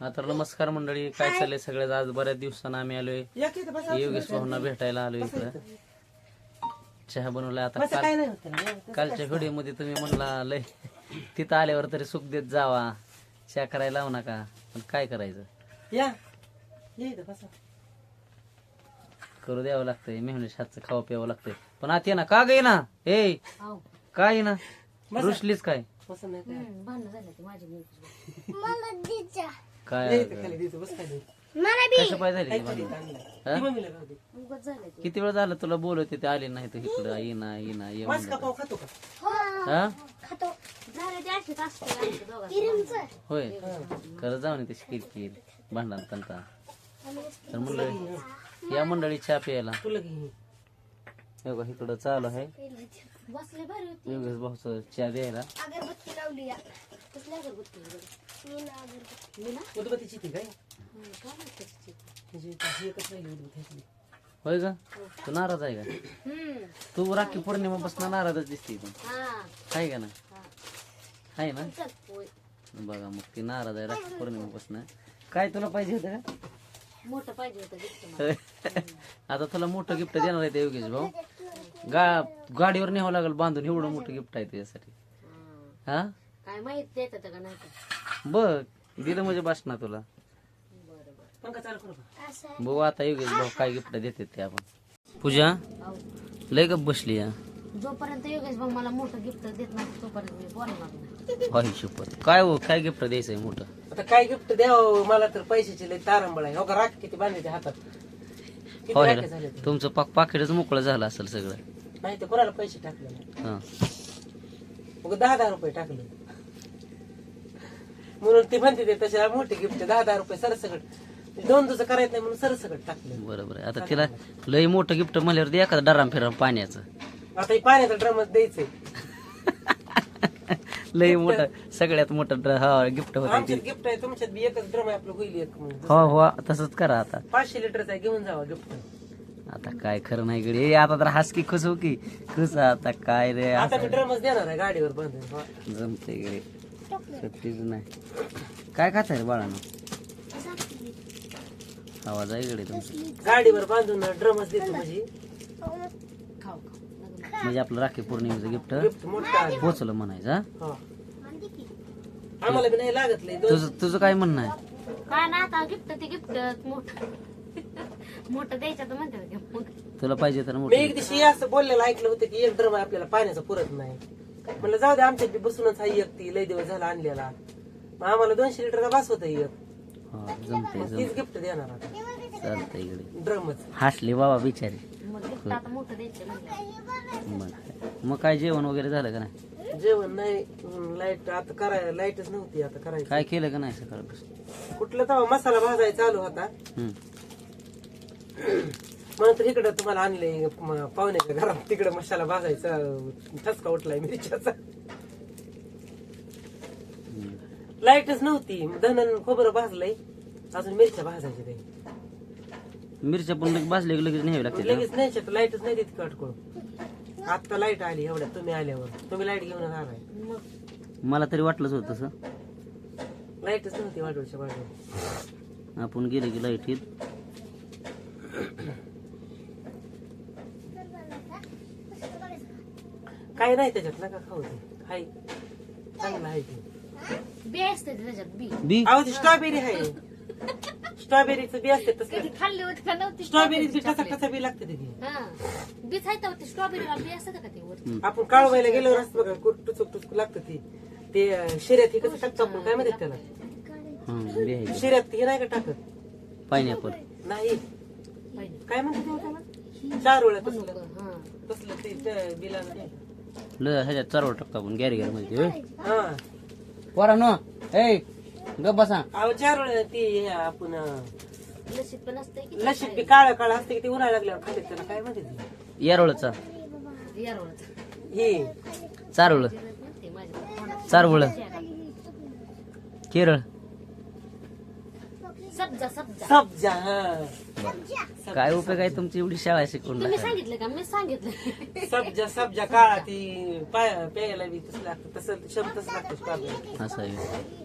हा तर नमस्कार मंडळी काय चाललंय सगळ्यात आज बऱ्याच दिवसानं आम्ही आलोय. योगेश भाऊंना भेटायला आलोय इकडं. चहा बनवलाय आता. काल कालच्या व्हिडिओमध्ये तुम्ही म्हणला लय. तिथं आल्यावर तरी सुख देत जावा. चहा करायला लावू नका. पण काय करायचं? या. या इथं बसा. करू द्यावं लागतंय. मेहनत हातचं खावं प्यावं लागतंय. पण आता ये ना. का गे ना? ए काय ना? रुसलीच काय? नाही काय. बस खाली. कसं पाय झाली ती भांडणं? किती वेळ झालं तुला बोलवते ते आले नाही तर इकडं ये ना ये ना ये मांस म्हणलं. का? पाव खातो. का हा होय. खरं जाऊन तशी किरकिर भांडण तंटा. तर मंडळी या मंडळी चहा प्यायला. तुला घे हे बघा इकडं चालू आहे. योगेश भाऊचं चहा द्यायला. अगरबत्ती लावली या. कसली अगरबत्ती? मी ना अगरबत्ती. उदबत्तीची ती काय? म्हणजे ती एकच राहिली उदबत्ती ह्यातली. होय का? तू नाराज आहे का? तू राखी पौर्णिमा बसणं नाराजच दिसते पण आहे का ना? आहे ना? बघा मग ती नाराज आहे राखी पौर्णिमा बसणं काय तुला पाहिजे होतं का? मोठं पाहिजे होतं आता तुला मोठं गिफ्ट देणार आहे ते योगेश भाऊ. गा गाडीवर न्यावं लागेल बांधून एवढं मोठं गिफ्ट आहे तुझ्यासाठी हा. काय माहीत देत का नाही का बघ दिलं म्हणजे बस ना तुला. पंखा चालू करू का बघू आता योगेश भाऊ काय गिफ्ट देते ते आपण. पूजा लय गप बसली या. जोपर्यंत योगेश भाऊ मला मोठं गिफ्ट देत नाही तोपर्यंत मी बोलणार नाही. होय शपथ काय हो काय गिफ्ट द्यायचंय मोठं? आता काय गिफ्ट द्यावं? मला तर पैशाची लय तारंबळ आहे. हो का? राख किती बांधायचे हातात? झाले रे. तुमचं पाक पाकिटच मोकळं झालं असेल सगळं. नाही तर कोणाला पैसे टाकले नाही. हा. मग दहा दहा रुपये टाकले. म्हणून ती म्हणते ते तसे मोठे गिफ्ट दहा दहा रुपये सरसकट दोन तुझं करायचं नाही म्हणून सरसकट टाकले. बरोबर आहे. आता तिला लय मोठं गिफ्ट म्हणल्यावर एखादं डराम फिराम पाण्याचं. आता हे पाण्याचा ड्रमच द्यायचंय. लय मोठं सगळ्यात मोठं ड्र- हा गिफ्ट होतं आमच्यात गिफ्ट आहे तुमच्यात बी एकच ड्रम आहे आपलं होईल एक. हो हो तसंच करा आता. पाचशे लिटरचा आहे, घेऊन जावा गिफ्ट आता काय खरं नाही गडी. ए, आता तर हास की खुश हो की. खुश आता काय रे आता मी ड्रमच देणार आहे गाडीवर बांधून. हा. जमते गडे. सुट्टीच नाही. काय खात रे बाळानं? आवाज आहे गडे तुमचा. गाडीवर बांधून ड्रमच देतो म्हणजे. खाऊ खाऊ. म्हणजे आपलं राखी पौर्णिमेचं गिफ्ट. पोचलं म्हणायचं हा? हा. आम्हाला बी नाही लागत लय दोन. तुझं तुझं काय म्हणणं आहे? काय ना आता गिफ्ट ते गिफ्ट मोठं. मोठं द्यायचं तर म्हणते ते मग. तुला पाहिजे तर मी मोठं एक दिवशी असं बोललेलं ऐकलं होतं की एक ड्रम आपल्याला पाण्याचा पुरत नाही. म्हणलं जाऊ दे आमच्यात बी बसूनच आहे एक ती लय दिवस झाला आणलेला. मग आम्हाला दोनशे लिटरचा बास होता एक. हा जमते तीच गिफ्ट देणार आता. चालतंय गडे ड्रमच. हसले बाबा बिचारी. मग मग मग काय जेवण वगैरे झालं का नाही? जेवण नाही लाइट आता करायला लाईटच नव्हती आता करायची. काय केलं का नाही सकाळपासून? कुठलं तेव्हा मसाला भाजायचा चालू होता. हम्म. म्हणून तर इकडं तुम्हाला आणले म- पाहुण्याच्या घरात तिकडे मसाला भाजायचा ठसका उठलाय मिरच्याचा. लाईटच नव्हती धनन खोबरं भाजलंय अजून मिरच्या भाजायच्या ते मिरच्या पण लगेच भाजले की लगेच न्यावी लागते? लगेच नाही शकत लाईटच नाही देत कटकळून आता लाइट आली एवढ्या तुम्ही आल्यावर. तुम्ही लाइट घेऊन आलाय मग मला तरी वाटलंच होतं तसं लाईटच नव्हती वाढवच्या वाढव आपण गेले की लाइट येत काय नाही त्याच्यात नका खाऊ ते. हाय. चांगलं आहे ते. बी असते त्याच्यात बी. बी? अहो ती स्ट्रॉबेरी आहे. स्ट्रॉबेरीचं बी असते कधी खाल्ली होती का नव्हती? स्ट्रॉबेरी बी कसा कसा बी लागते त्याची. हा. बी खायता होती स्ट्रॉबेरीला बी असतं का ते वर आपण काळवायला गेल्यावर असतं बघा कुर- टुचूक टुचूक लागतं ती. ते अं, शिऱ्यात हे कसं टाकतो आपण काय माहिती त्याला? हा शिऱ्यात हे नाही का टाकत? पायनॅपल. नाही. पाहिजे काय म्हणते त्याला? चार वेळा तसलं हा. तसलं ते त्या बिलाला नाही ल ह्याच्यात चारवर टाकतो आपण गॅरी गॅरमध्ये होय. हा. पोरा नो ए गप बसा. अहो चार वेळा ती आपण अं, लसीत पण असते की लशीत बी काळं काळं असते की ते उन्हाळा लागल्यावर खाते त्याला काय म्हणते ते? यारोळचा. यारवळच हे. चारोळ. ते माझ्या तोंडात चारवळ. केरळ. सब्जा सब्जा. सब्जा हा. काय उपयोग आहे तुमची एवढी शाळा शिकवून तुम्ही टाकायला? सांगितलं का? मी सांगितलं. सब्जा सब्जा काळा ती पाय प्यायला बी तसं लागतं तसं शब्द तसं लागतं असं आहे.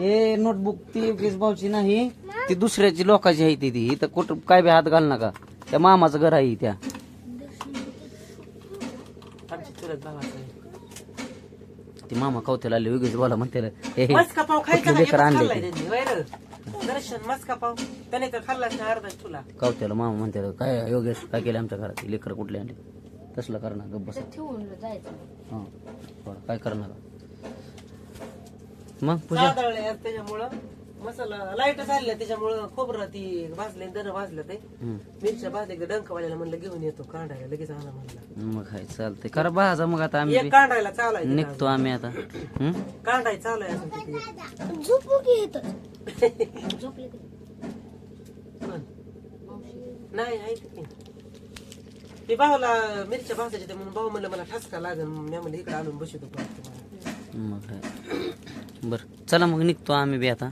ए नोटबुक ती योगेश भाऊची नाही ती दुसऱ्याची लोकांची आहे ती ती. इथं कुठं काय बी हात घाल नका. त्या मामाचं घर आहे त्या. ती मामा कवत्याला आले योगेश भाऊला म्हणते हे हे, मस्का पाव खायचा कुठली ना, लेकरं आणले ते. दर्शन मस्का पाव. त्याने तर खाल्लाच नाही अर्धा तुला कवत्याला मामा म्हणते काय योगेश काय केलं आमच्या घरात? लेकर कुठले आणले? तसलं करणार गप्प बसा. ठेवून जायचं. हा बरं, काय करणार? मग पूजा? त्याच्यामुळं. मसाला लाइट झाले त्याच्यामुळं खोबरं ती भाजले दर भाजलं ते. हम्म. मिरच्या भाजले डंकवाल्याला म्हणलं घेऊन येतो कांडायला लगेच आणा म्हणलं. मग काय चालतंय. करा मग आता आम्ही एक कांडायला चालू आहे बी निघतो आम्ही आता. हम्म? कांडाय चालू आहे अजून तिथे. झोपू की येतं झोपले ते कोण? नाही आहे ते. ते भावाला मिरच्या भाजायच्या ते म्हणून भाऊ म्हणलं मला ठसका लागेल मी म्हणलं इकडे आणून बसतो मग काय बर. चला मग निघतो आम्ही बी आता.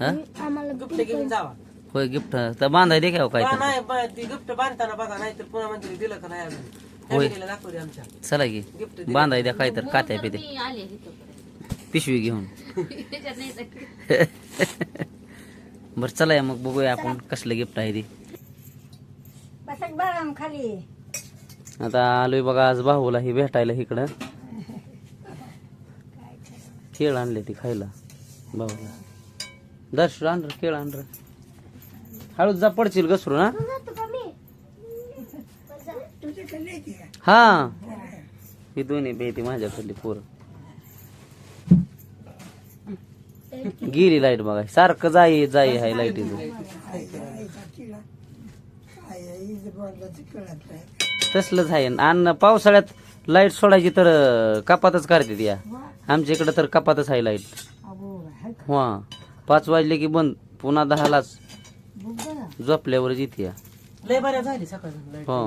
हा? आम्हाला गुप्त घेऊन जावा. होय गिफ्ट तर बांधाय दे काय काय बा, नाही बा, ती गिफ्ट बांधताना बघा नाही तर पुन्हा दिलं का नाही अजून? फॅमिलीला दाखवू दे आमच्या. चला की. गिफ्ट बांधाय द्या काय तर कात्या पिते मी आले इथं पिशवी घेऊन. त्याच्यात नाही तर- बर चला या मग बघूया आपण कसलं गिफ्ट आहे ते. बसक बरं खाली आता आलोय बघा आज भाऊला ही भेटायला इकडं. केळ आणले ती खायला भाऊला दर्श आण रे, केळ आण. हळूच जा पडशील घसरून हा? हा. ही दोन्ही बेती माझ्याकडली पोर. गेली लाइट बघा सारखं जाई जाई हाय लाइट तसलंच आहे आणि पावसाळ्यात लाइट सोडायची तर कपातच करते या. आमच्या इकडं तर कपातच आहे लाइट हा पाच वाजले की बंद पुन्हा दहालाच झोपल्यावरच येते या. लय बऱ्या झाली सकाळ हो.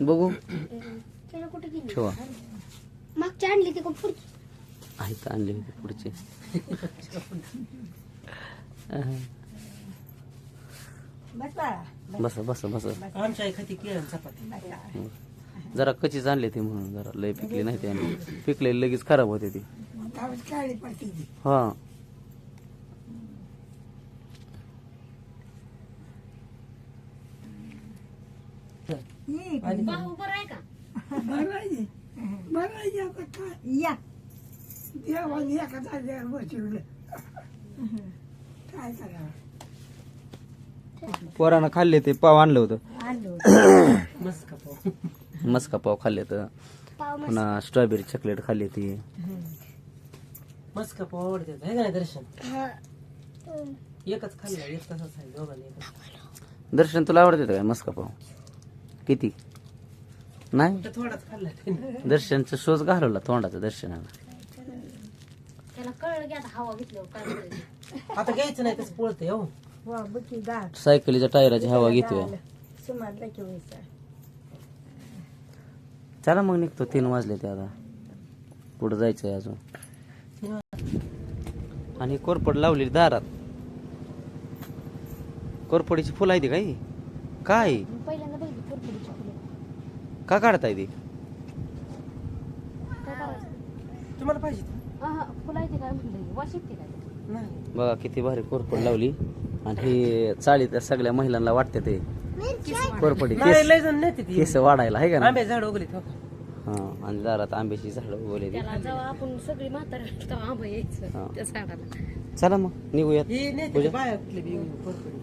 बघू. कुठे गेली? ठेवा. मागच्या आणली ती पुढची? आहे तर आणले होते पुढचे. बस बसा. बसा बसा आमच्या खाती केळं चपाती. जरा कचीच आणले ते म्हणून जरा लय पिकले नाही ते आणले पिकले लगेच खराब होते ते. हा. भाऊ बरं आहे का? या. पोरानं खाल्ले ते पाव आणलं होतं. मस्का पाव खाल्ले तर पुन्हा स्ट्रॉबेरी चॉकलेट खाल्ली ती. मस्का पाव आवडतात. आहे का नाही दर्शन? हा. एकच खाल्ला एक तसाच आहे दोघांनी एकच. दर्शन तुला आवडते काय मस्का पाव? किती? नाही? थोडाच खाल्ला. दर्शनचं शोज घालवला तोंडाचं दर्शनाला. त्याला कळलं की आता घ्यायचं नाही तसं हो. सायकलीच्या टायराची हवा घेतोय. चला मग निघतो तीन वाजले ते आता. पुढे जायचंय अजून. आणि कोरपड लावलेली दारात. कोरपडीची फुलं आहे ती काही काय? मी पहिल्यांदा बघितली कुरकुरी चॉकलेट का काढताय ती? तुम्हाला पाहिजे आहे बघा किती भारी कोरपड लावली. आणि हे चाळीत सगळ्या महिलांना वाटते ते. कोरपडी. नाही केस लय जण नेते ती. केस वाढायला आहे का ना आंब्या झाड उगली हा. आणि दारात आंब्याची झाडं उगवली त्याला जेव्हा आपण सगळी म्हातारा आंबा यायचं हा. त्या झाडाला. चला मग निघूयात. ही बी कोरपडी.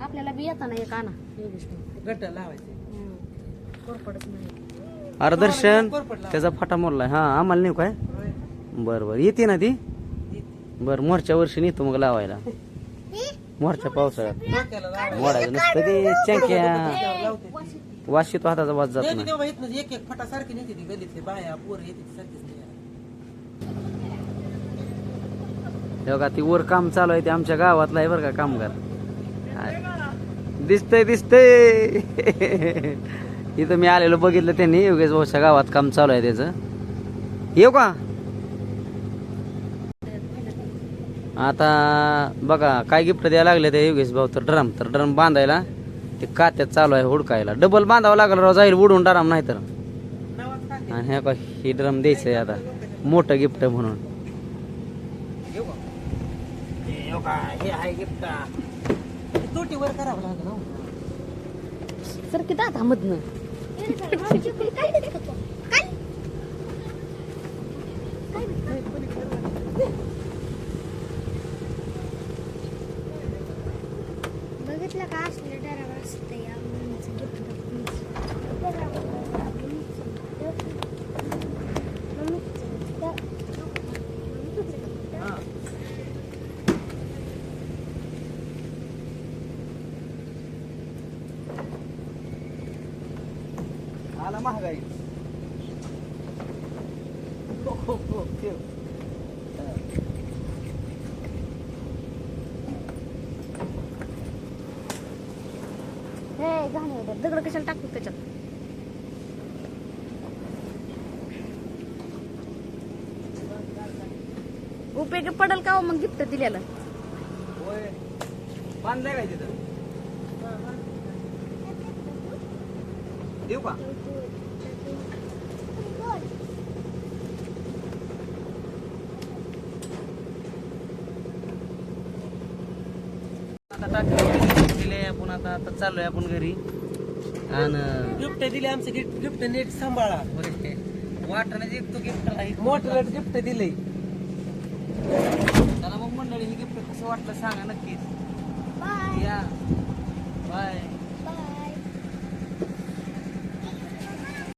आपल्याला बी येताना एक आणा. योगेश गट्ट लावायचे. कोरपडच नाही. अरे दर्शन. त्याचा फाटा मोडलाय. हा आम्हाला नेऊ काय. बर बर. येते ना ती. बर मोरच्या वर्षी नेतो मग लावायला. मोरच्या पावसाळ्यात. मोडायचं नुसतं ते चंक्या. वास येतो हाताचा वास जात नाही एक एक फटा सारखी नेते ती गलीतले बाया पोर येते ती सारखीच नाही. हे बघा ती वर काम चालू आहे ते आमच्या गावातला आहे बरं का कामगार दिसतंय दिसतंय इथं मी आलेलो बघितलं त्यांनी योगेश भाऊच्या गावात काम चालू आहे त्याचं येऊ का आता बघा काय गिफ्ट द्यायला लागले ते योगेश भाऊ तर ड्रम तर ड्रम बांधायला ते कात्यात चालू आहे हुडकायला डबल बांधावं लागलं राव जाईल उडून डराम नाही तर. आणि ह्या का ही ड्रम द्यायचं आहे आता मोठं गिफ्ट म्हणून? हे हो हे हो. सर किती आता मधनं बघितलं का असलं डरावर असतं या मुलीचं gift. हा. आला महागाई हो, हो, हो, ठेव. हे घाणे दगड कशाला टाकतो त्याच्यात? उपयोगी पडेल का हो मग गिफ्ट दिलेलं होय. बांधलंय काय तिथं? देऊ का? आता आपण आता आता चाललोय आपण घरी. आणि गिफ्ट दिले आमचं गिफ्ट गिफ्ट नीट सांभाळा. वाटण्याचं एक तो गिफ्ट आहे मोठं गिफ्ट दिलंय. चला मग मंडळी हे गिफ्ट कसं वाटलं सांगा नक्कीच. या. बाय